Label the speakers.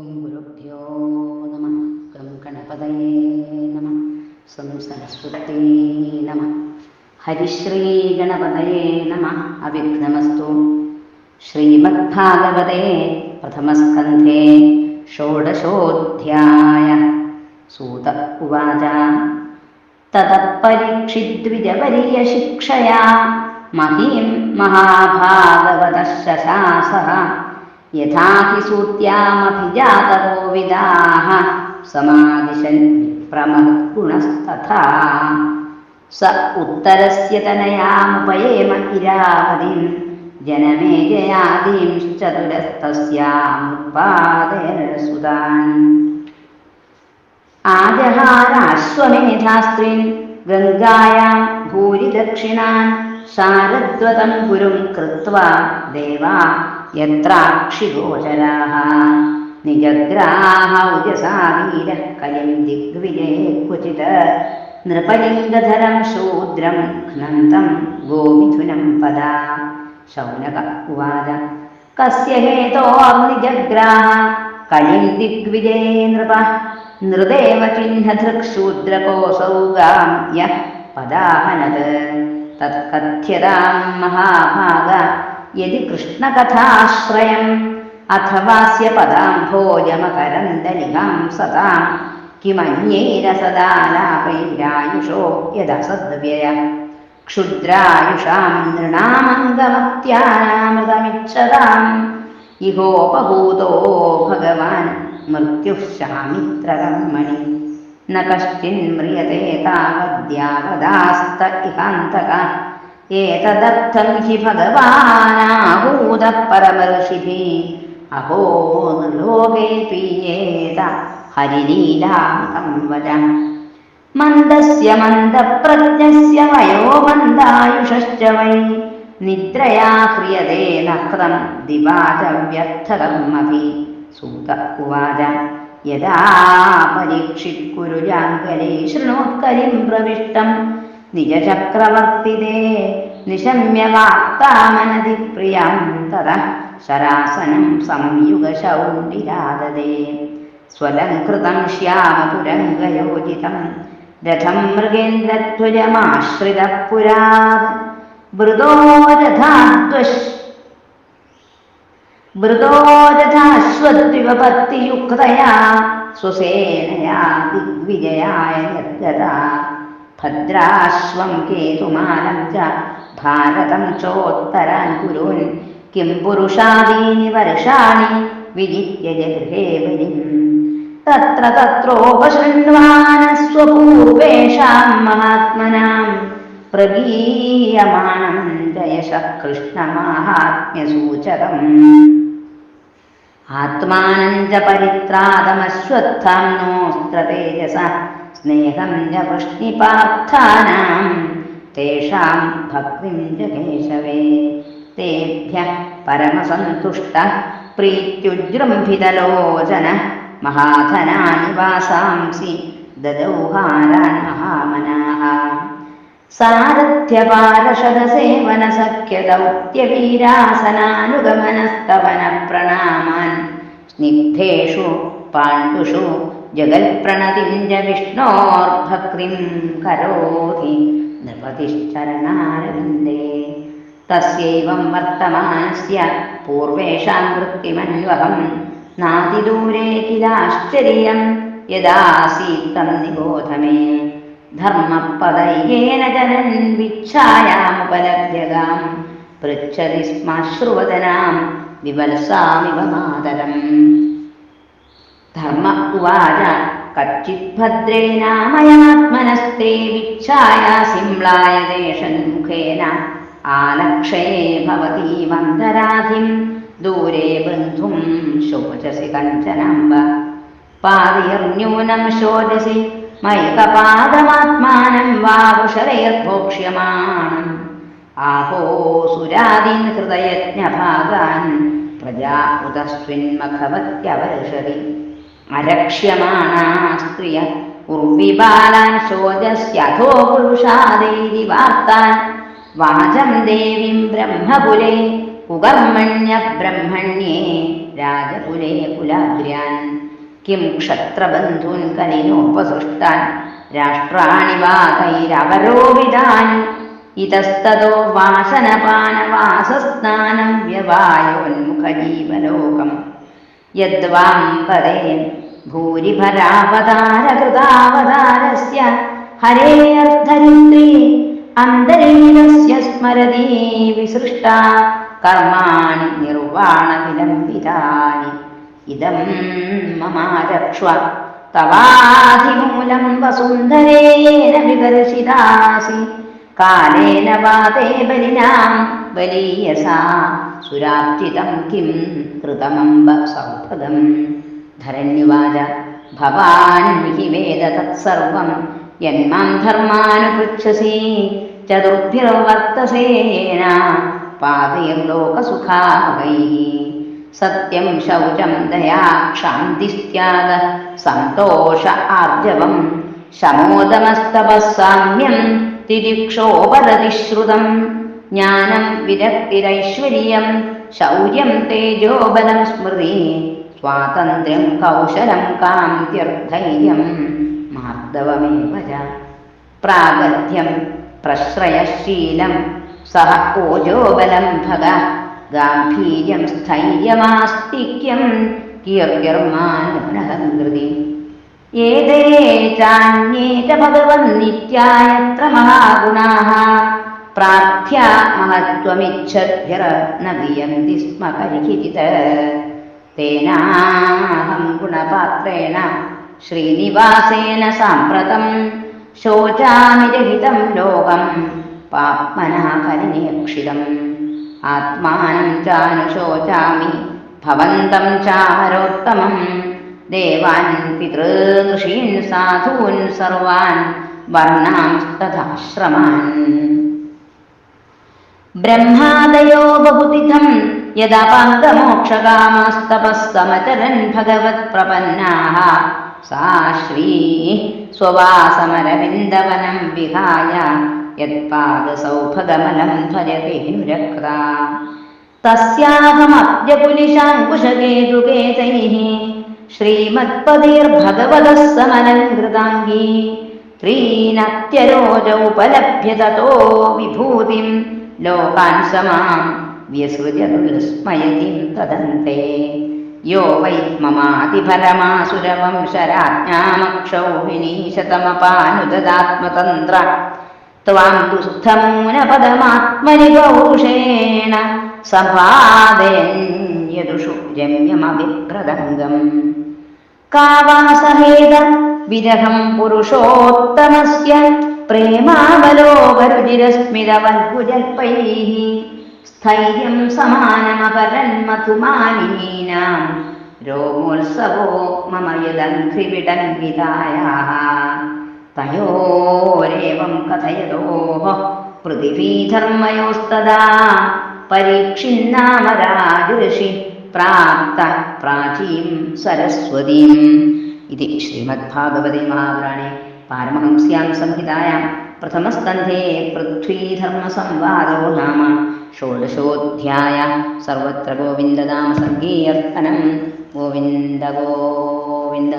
Speaker 1: ഓം ഗുരുഭ്യോ നമ ഗം ഗണപതയേ നമ സം സരസ്വതേ നമ ഹരിശ്രീ ഗണപതയേ നമ അവിഘ്നമസ്തു ശ്രീമദ്ഭാഗവതേ പ്രഥമസ്കന്ധേ ഷോഡശോऽധ്യായ സൂത ഉവാച തതഃ പരീക്ഷിദ്വിജപര്യശിക്ഷയാ മഹീം മഹാഭാഗവതः ശശാസः യഥാ ഹി സൂത്യാമഭിജാതവോ വിദാः സമാദിശन् വിപ്രമഹുണസ്തഥാ സ ഉത്തരസ്യ തനയാമുപയേമ ഇരാവതിം ജനമേജയാദീംശ്ചതുരസ്തസ്യാമുപാദയസുതാൻ ആജഹാരാശ്വമേധാസ്ത്രീൻ ഗംഗായാം ഭൂരിദക്ഷിണാൻ ശാരദ്വതം ഗുരും കൃത്വാ ദേവാ यत्राक्षि गोचराः निजग्राह उजसा वीरः कलिम् दिग्विजये क्वचित्। नृपलिङ्गधरं शूद्रं घ्नन्तं गोमिथुनं पदा। शौनक उवाच कस्य हेतोर्निजग्राः कलिं दिग्विजये नृपः? नृदेव नृपः गां यः पदाहनत्। तत्कथ्यतां महाभाग യതി കൃഷ്ണകഥാശ്രയം. അഥവാസ്യ പദാംഭോജമകരന്തലികാം സതാം കിമന്യേന സദാലാപൈരായുഷോ യദസദ്വ്യയ. ക്ഷുദ്രായുഷാം इहोपभूतो ഇഹോപഭൂതോ ഭഗവാൻ മൃത്യുഃ न കശ്ചിന്മ്രിയത്തെ താവദ്യാവദാസ്ത ഇഹാന്തക. ഏതദർത്ഥം ഹി ഭഗവാനാഹൂത പരമർഷിഭി അഹോ ലോകേ പീയേത ഹരിലീലാമൃതം വദ മന്ദസ്യ മന്ദപ്രജ്ഞസ്യ വയോ മന്ദായുഷശ്ച വൈ. നിദ്രയാ ക്രിയതേ നക്തം ദിവാചവ്യർത്ഥകർമ്മഭി സൂത ഉവാച. യഥാ പരീക്ഷിക്കുരുജാങ്കലേ ശൃണോത്കരിം പ്രവിഷ്ടം നിജചക്രവർത്തിതേ നിശമ്യ വാക്താമനതി പ്രിയം തത ശരാസനം സംയുഗശൗണ്ടിരാദദേ സ്വലംകൃതം ശ്യാമതുരംഗയോജിതം രഥം മൃഗേന്ദ്രധ്വജമാശ്രിത പുരാത് വൃതോ രഥാദ്വശ് മൃഗോരഥാശ്വദ്വിവപത്തിയുക്തയാ സ്വസേനയാ ദിഗ്വിജയായ നിർഗതാ. ഭദ്രാശ്വം കേതുമാനം ഭാരതം ചോത്തരാൻ കുരുൻ കിം പുരുഷാദീനി വർഷാണി വിജിത്യ ജഗൃഹേ വരിം തത്ര തത്രോപശൃണ്വാനസ്വപൂർവേഷാം മഹാത്മനാം. പ്രഗീയമാണം ജയശ കൃഷ്ണമാഹാത്മ്യസൂചകം ആത്മാനം നോസ്ത്ര തേജസ സ്നേഹം ജ വൃഷ്ണിപാർത്ഥാനാം. തേഷാം ഭക്തിം ച കേശവേ തേഭ്യ പരമസന്തുഷ്ട പ്രീത്യുജൃംഭിതലോചന മഹാധനാനി വാസാംസി ദദൗഹാരാൻ മഹാമനാः സാരഥ്യപാരഷദസേവന സഖ്യദൗത്യവീരാസനാനുഗമനസ്തവന പ്രണാമാൻ സ്നിഗ്ധേഷു പാണ്ഡുഷു ജഗൽപ്രണതിം വിഷ്ണോർഭക്തിം കരോതി നൃപതിശ്ചരണാരവിന്ദേ തസ്യൈവം വർത്തമാനസ്യ പൂർവേഷാം വൃത്തിമന്വഹം. നാതിദൂരേ കിലാശ്ചര്യം യദാസീത്തം നിബോധമേ. ധർമ്മപദൈകേന ജനൻ വിച്ഛായാമുപലഭ്യതാം പൃച്ഛതി സ്മാശ്രുവദനാം വിവത്സാമിവ മാതരം. ധർമ്മ ഉവാച കച്ചിത് ഭദ്രേ നാമയാത്മനസ്തേ വിച്ഛായാസിംളായ ദേശന്മുഖേന ആലക്ഷയേ ഭവതീമന്തരാധിം ദൂരേ ബന്ധും ശോചസി കഞ്ചനാംബ പാതിർന്യൂനം ശോചസി മൈകപാദമാത്മാനം വാകുശലൈർഭോക്ഷ്യമാണം ആഹോ സുരാദീൻ ഹൃദയജ്ഞഭാഗാൻ പ്രജാപുതസ്വിന്മഖവത്യവർഷതി അരക്ഷ്യമാണാ സ്ത്രിയ. ഉർവിബാലാൻ ശോചസ്യഥോ പുരുഷാദൈതി വാർത്താൻ. വാചം ദേവീം ബ്രഹ്മപുലേ കുകർമ്മണ്യ ബ്രഹ്മണ്യേ രാജകുലേ കുലാഗ്രാൻ കിം ക്ഷത്രബന്ധൂൻ കലിനോപസൃഷ്ടാൻ രാഷ്ട്രാണി വാകൈരവരോപിതാനി ഇതസ്തോ വാസനപാനവാസസ്നാനം വ്യവായോന്മുഖജീവലോകം. യദ്വാം ഭൂരിഭരാവതാരകൃതാവതാരസ്യ. ഹരേऽർത്ഥരിത്രീ അന്തരീരസ്യ സ്മരതി വിസൃഷ്ട. കർമാണി നിർവാണവിലംബിതാനി ഇദം മമാരക്ഷ്വ തവാധിമൂലം വസുന്ധരേന വിദർശിതാസി കാലേന വാതേ ബലിനാം ബലീയസാ. സുരാർച്ചിതം കിം കൃതമംബ സൗഭദം ധരണ്യുവാച. ഭവാൻ ഹി വേദ തത്സർവം യന്മാം ധർമാനുപൃച്ഛസി. ചതുർഭിർവർത്തസേന പാതൈർലോകസുഖാവൈः സത്യം ശൗചം ദയാ ക്ഷാന്തിസ്ത്യാഗ സന്തോഷ ആർജവം ശമോദമസ്തപസാമ്യം തിരിക്ഷോപരതിശ്രുതം. ജ്ഞാനം വിരക്തിരൈശ്വര്യം ശൗര്യം തേജോബലം സ്മൃതി. സ്വാതന്ത്ര്യം स्वातन्त्र्यं कौशलं कान्त्यर्थैर्यं मार्दवमेव च। प्रागत्यं प्रश्रयशीलं सरकोजो ओजोबलं भग। गाम्भीर्यं स्थैर्यमास्तिक्यम् कियर्गर्मादि एते चान्ये च भगवन्नित्यायत्र महागुणाः। प्रार्थ्या महत्त्वमिच्छद्भिर न दियन्ति स्म തേനാഹം ഗുണപാത്രേണ ശ്രീനിവാസേന സാമ്പ്രതം ശോചാമി രഹിതം ലോകം പാപ്മനാ കലിനേക്ഷിതം ആത്മാനം ചാനുശോചാമി ഭവന്തം ചാരോത്തമം. ദേവാൻ പിതൃഋഷീൻ സാധൂൻ സർവാൻ വർണാംസ്തഥാശ്രമാൻ ബ്രഹ്മാദയോ ബഹുതിഥം യദപാംഗമോക്ഷകാമസ്തപസ്സമചരൻ ഭഗവത് പ്രപന്നാഹ. സാ ശ്രീ സ്വവാസമരവിന്ദവനം വിഹായ. യത്പാദസൗഭഗമലം ഭജതേനുരക്ത തസ്യാഹമദ്യകുലിശാങ്കുശകേതുകേതൈः ശ്രീമത്പതിർഭഗവതः സമലങ്കൃതാംഗീ ത്രീനത്യരോജൗപലഭ്യ തतो വിഭൂതിം. ലോകാൻ സമാം വ്യസൃജതുസ്മയതിം തദന്തെ യോ വൈ മമാതിഫലമാസുരവംശരാജ്ഞാമക്ഷൗ വിനീശതമപാനുദാത്മതന്ത്ര ത്വാം ദുസ്ഥമൂനപദമാത്മനി പൗരുഷേണ സഭാദയന്യദുഷു രമ്യമഭിപ്രദംഗം കാവാസഹേത വിരഹം പുരുഷോത്തമസ്യ പ്രേമാവലോകരുചിരസ്മിതവൽപുജൽപൈः സ്ഥൈര്യം സമാനമപരന്മധുമാലിനീനാം രോമോത്സവോ മമ യദഘ്രിവിടംഗിതായാः തയോരേവം കഥയതോः പൃഥിവീധർമ്മയോസ്തദാ. പരീക്ഷിന്നാമ രാജഋഷി പ്രാപ്ത പ്രാചീം സരസ്വതീം. ഇതി ശ്രീമദ്ഭാഗവതി മഹാപുരാണേ. पारमहंस्यां संहितायां प्रथमस्कन्धे पृथ्वीधर्मसंवादो नाम षोडशोऽध्याय सर्वत्र गोविन्दनामसर्गीयर्पणं गोविन्द गोविन्द